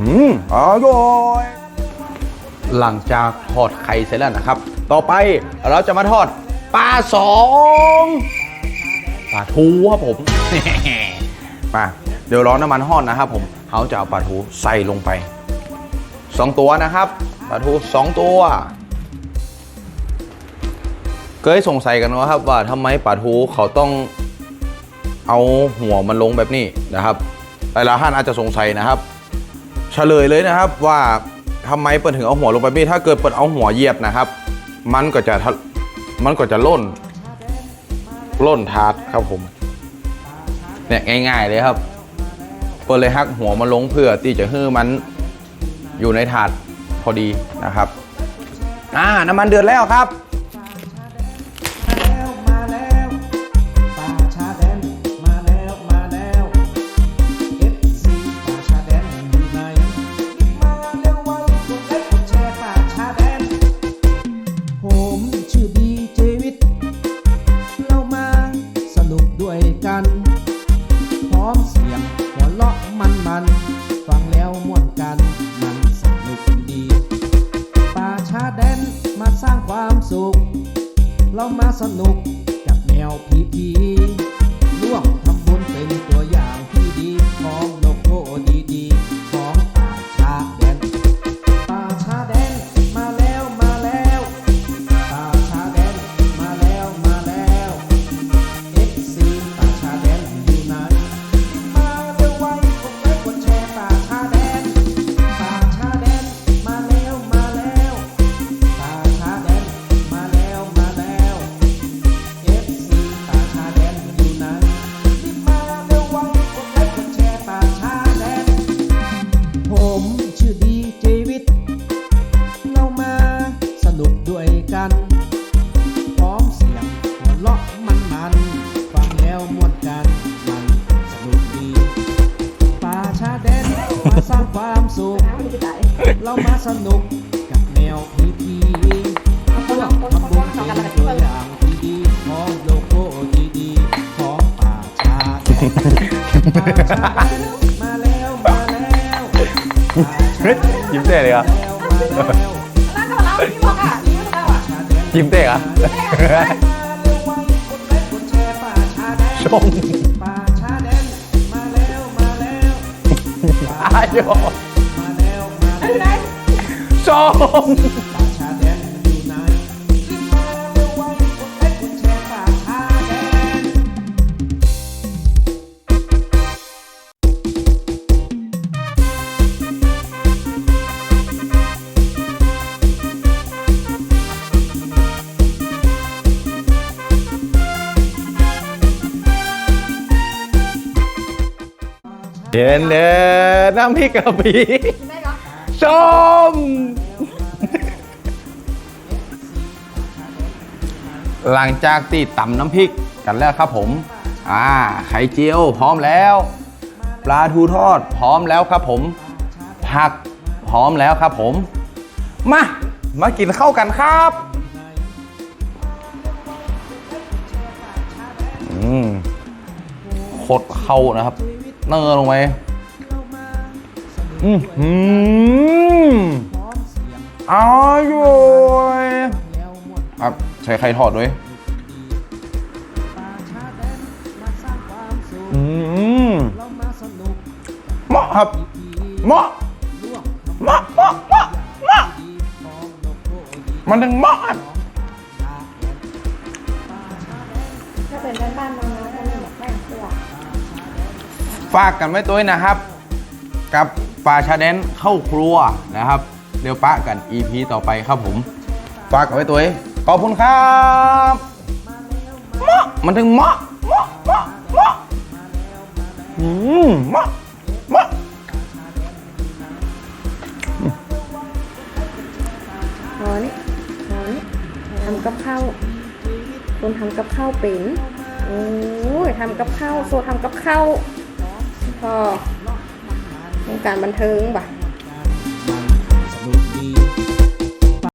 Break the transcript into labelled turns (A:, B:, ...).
A: อืมอร่อยหลังจากทอดไข่เสร็จแล้วนะครับ ต่อไปเราจะมาทอดปลาสองปลาทูครับผม มาเดี๋ยวร้อนน้ำมันห้อนนะครับผมเขาจะเอาปลาทูใส่ลงไปสองตัวนะครับปลาทูสองตัว เคยสงสัยกันว่าครับว่าทำไมปลาทูเขาต้องเอาหัวมันลงแบบนี้นะครับหลายๆท่านอาจจะสงสัยนะครับ เฉลยเลยนะครับว่าทำไมเปิดถึงเอาหัวลงไปบี้ถ้าเกิดเปิดเอาหัวเหยียบนะครับ มันก็จะทะมันก็จะล่นล่นทาร์ตครับผมเนี่ยง่ายๆเลยครับ เปิดเลยฮักหัวมันลงเพื่อที่จะให้มันอยู่ในถาดพอดีนะครับ อ่าน้ำมันเดือดแล้วครับ
B: ร้อมเสียงหัวเลาะมันมัน ฟังแล้วม่วนกันมันสนุกดีป่าชาแดนมาสร้างความสุข เรามาสนุกกับแนวพีพี ความสุข เรามาสนุกกับแนวพีพีร่วมทำบุญเป็นตัวอย่างที่ดีของโลโก้ดีๆของป่าชาแดนป่าชาแดนมาแล้วมาแล้วป่าชาแดน
A: ยิ้มเต้เลยครับ
B: มาแล้วมาแล้ว
C: แล้วก็เราพี่บอกอะพี่บอกอะ
A: ยิ้มเต้ครับชม อาโย
B: มาแล้วมา
C: อยู่ไหน
B: แล้ว
A: ชม
B: เด่น
A: เด่นน้ำพริกกะปิ
C: ได้เหรอ
A: ชมหลังจากที่ตำน้ำพริกกันแล้วครับผม อ่า ไข่เจียวพร้อมแล้ว ปลาทูทอดพร้อมแล้วครับผม ผักพร้อมแล้วครับผม มา มากินข้าวกันครับอืมโคตรเข้านะครับ เนอลงไปอือหืมอร่อยครับใช้ไข่ทอดด้วยอืมเหมาะครับเหมาะเหมาะเหมาะเหมาะเหมาะมันถึงเหมาะ
C: ถ้าเป็นบ้านบ้านๆ
A: ฝากกันไว้ตัวนะครับ กับปลาชาแดนเข้าครัวนะครับ เดี๋ยวปะกัน EP ต่อไปครับผม ฝากกันไว้ตัวขอบคุณครับมะมันถึงมะมะมะมะอืมมะเหมะ
C: หอนี่หอนี่ทำกับข้าวคนทำกับข้าวเป็นโอ้ยทำกับข้าวโซทำกับข้าว พอวงการบันเทิงบ่ะ